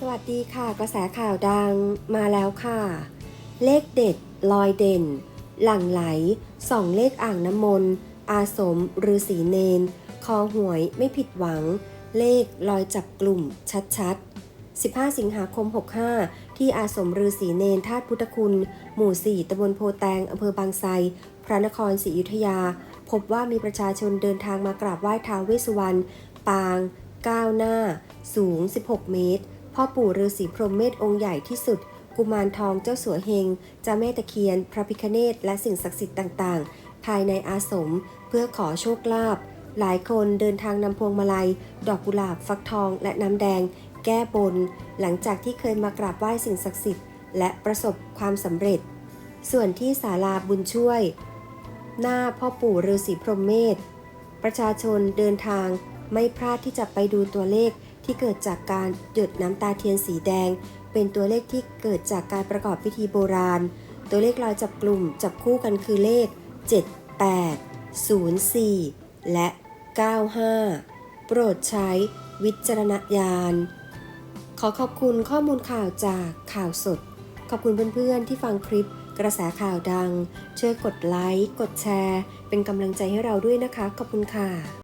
สวัสดีค่ะกระแสข่าวดังมาแล้วค่ะ เลขเด็ดลอยเด่น หลั่งไหลสองเลขอ่างน้ำมนต์อาสมฤาษีเนน คอหวยไม่ผิดหวัง เลขลอยจับกลุ่มชัดๆ 15 สิงหาคม 65 ที่อาสมฤาษีเนนธาตุพุทธคุณ หมู่ 4ตำบลโพแตงอำเภอบางไทรพระนครศรีอยุธยา พบว่ามีประชาชนเดินทางมากราบไหว้ท้าวเวสสุวรรณปางก้าวหน้า สูง 16 เมตร พ่อปู่ฤาษีพรหมเมธองค์ใหญ่ที่สุด กุมารทองเจ้าสัวเฮงเจ้าแม่ตะเคียน พระพิคเนตและสิ่งศักดิ์สิทธิ์ต่างๆ ภายในอาสมเพื่อขอโชคลาภหลายคนเดินทางนำพวงมาลัย ดอกกุหลาบ ฟักทอง และน้ำแดง แก้บน หลังจากที่เคยมากราบไหว้สิ่งศักดิ์สิทธิ์ และประสบความสำเร็จ ส่วนที่ศาลาบุญช่วย หน้าพ่อปู่ฤาษีพรหมเมธประชาชนเดินทางไม่พลาดที่จะไปดูตัวเลข ที่เกิดจากการหยดน้ำตาเทียนสีแดง เป็นตัวเลขที่เกิดจากการประกอบพิธีโบราณ ตัวเลขลอยจับกลุ่มจับคู่กันคือเลข 78 04 และ 95 โปรดใช้วิจารณญาณ ขอขอบคุณข้อมูลข่าวจากข่าวสด ขอบคุณเพื่อนๆที่ฟังคลิปกระแสข่าวดัง ช่วยกดไลค์ กดแชร์ เป็นกำลังใจให้เราด้วยนะคะ ขอบคุณค่ะ